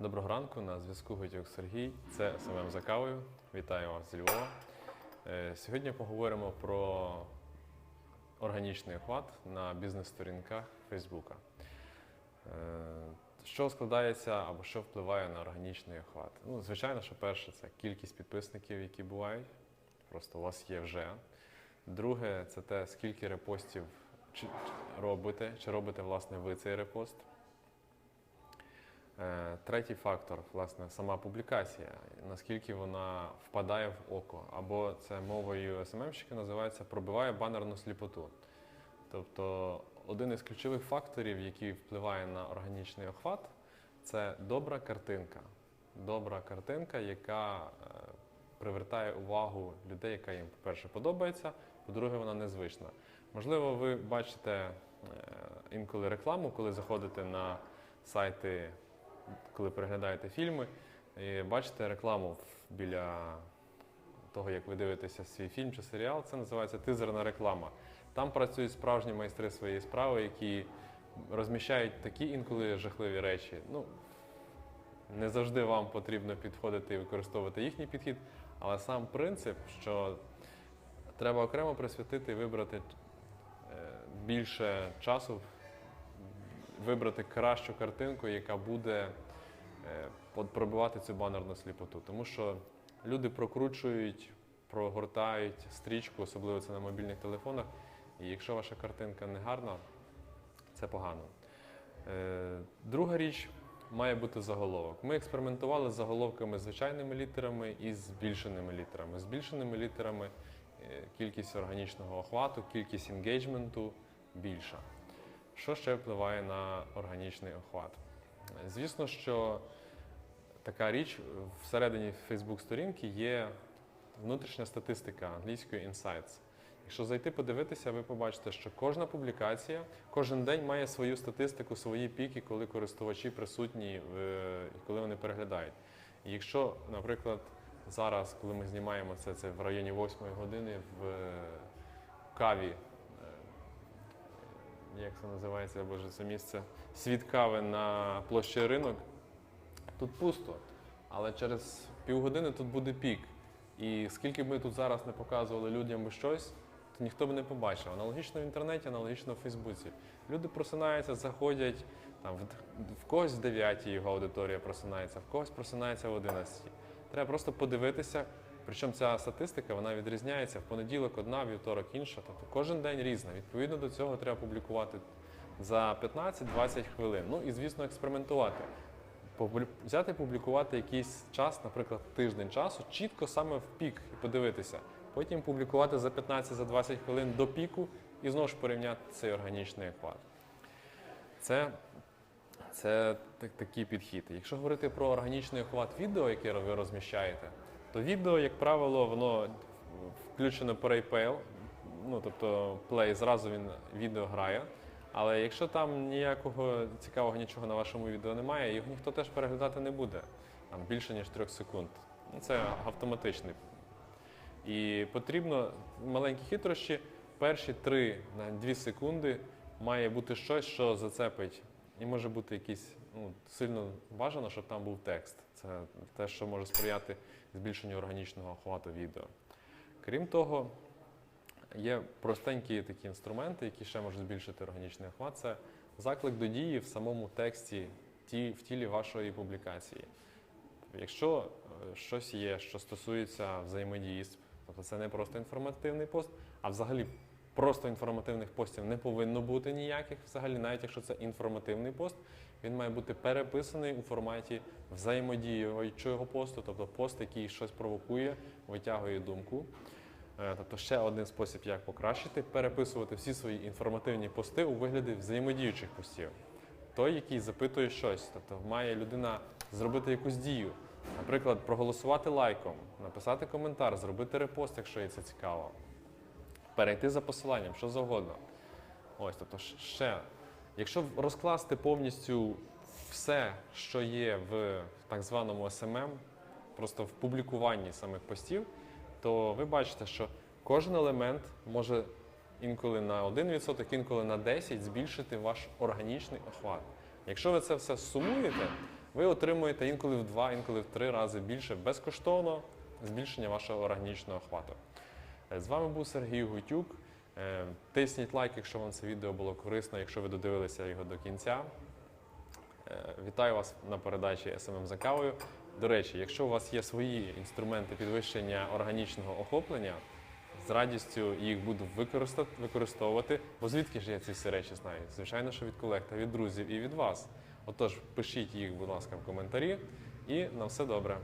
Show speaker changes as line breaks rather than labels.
Доброго ранку, на зв'язку Гутюк Сергій. Це СММ за кавою. Вітаю вас зі Львова. Е, Сьогодні поговоримо про органічний охват на бізнес-сторінках Фейсбука. Е, Що складається або що впливає на органічний охват? Ну, звичайно, що перше це кількість підписників, які бувають. Просто у вас є вже. Друге, це те, скільки репостів робите, чи робите власне ви цей репост. Е, Третій фактор, власне, сама публікація, наскільки вона впадає в око, або це мовою СММщика називається пробиває банерну сліпоту. Тобто один із ключових факторів, який впливає на органічний охват, це добра картинка. Добра картинка, яка е, привертає увагу людей, яка їм, по-перше, подобається, по-друге, вона незвична. Можливо, ви бачите е, інколи рекламу, коли заходите на сайти коли переглядаєте фільми, і бачите рекламу біля того, як ви дивитеся свій фільм чи серіал, це називається тизерна реклама. Там працюють справжні майстри своєї справи, які розміщають такі інколи жахливі речі. Ну, не завжди вам потрібно підходити і використовувати їхній підхід, але сам принцип, що треба окремо присвятити і вибрати е, більше часу вибрати кращу картинку, яка буде е, пробивати цю банерну сліпоту. Тому що люди прокручують, прогортають стрічку, особливо це на мобільних телефонах. І якщо ваша картинка не гарна, це погано. Е, Друга річ має бути заголовок. Ми експериментували з заголовками звичайними літерами і збільшеними літерами. Збільшеними літерами е, кількість органічного охвату, кількість енгейджменту більша. Що ще впливає на органічний охват? Е, Звісно, що така річ всередині Facebook сторінки є внутрішня статистика англійською Insights. Якщо зайти подивитися, ви побачите, що кожна публікація кожен день має свою статистику, свої піки, коли користувачі присутні, коли вони переглядають. І якщо, наприклад, зараз, коли ми знімаємо це, це в районі 8 години в е, каві, е, як це називається, боже, це місце, світ кави на площі ринок, тут пусто. Але через півгодини тут буде пік. І скільки б ми тут зараз не показували людям щось, то ніхто б не побачив. Аналогічно в інтернеті, аналогічно в Фейсбуці. Люди просинаються, заходять, там, в, когось в 9 його аудиторія просинається, в когось просинається в 11. Треба просто подивитися. Причому ця статистика вона відрізняється в понеділок одна, вівторок інша. Тобто кожен день різна. Відповідно до цього треба публікувати за 15-20 хвилин. Ну і звісно, експериментувати. Взяти публікувати якийсь час, наприклад, тиждень часу, чітко саме в пік і подивитися. Потім публікувати за 15-20 хвилин до піку і знову ж порівняти цей органічний охват. Це, це так, такий підхід. Якщо говорити про органічний охват відео, яке ви розміщаєте, то відео, як правило, воно включено по RayPail, ну тобто плей, зразу він відео грає. Але якщо там ніякого цікавого нічого на вашому відео немає, його ніхто теж переглядати не буде. Там більше ніж 3 секунд. Ну, Це автоматичний. І потрібно маленькі хитрощі. Перші 3 на 2 секунди має бути щось, що зацепить. І може бути якийсь ну, сильно бажано, щоб там був текст. Це те, що може сприяти збільшенню органічного охвату відео. Крім того, Є простенькі такі інструменти, які ще можуть збільшити органічний охват. Це заклик до дії в самому тексті, ті- в тілі вашої публікації. Якщо е, щось є, що стосується взаємодії, тобто це не просто інформативний пост, а взагалі просто інформативних постів не повинно бути ніяких, взагалі, навіть якщо це інформативний пост, він має бути переписаний у форматі взаємодіючого посту, тобто пост, який щось провокує, витягує думку. Е, Тобто ще один спосіб, як покращити, переписувати всі свої інформативні пости у вигляді взаємодіючих постів. Той, який запитує щось, тобто має людина зробити якусь дію, наприклад, проголосувати лайком, написати коментар, зробити репост, якщо їй це цікаво, перейти за посиланням, що завгодно. Ось, тобто, ще, якщо розкласти повністю все, що є в так званому SMM, просто в публікуванні самих постів, то ви бачите, що кожен елемент може інколи на 1%, інколи на 10% збільшити ваш органічний охват. Якщо ви це все сумуєте, ви отримуєте інколи в два, інколи в три рази більше безкоштовно збільшення вашого органічного охвату. Е, З вами був Сергій Гутюк. Е, Тисніть лайк, якщо вам це відео було корисно, якщо ви додивилися його до кінця. Е, Вітаю вас на передачі SMM за кавою. До речі, якщо у вас є свої інструменти підвищення органічного охоплення, з радістю їх буду використовувати. Бо звідки ж я ці всі речі знаю? Звичайно, що від колег та від друзів і від вас. Отож, пишіть їх, будь ласка, в коментарі, і на все добре.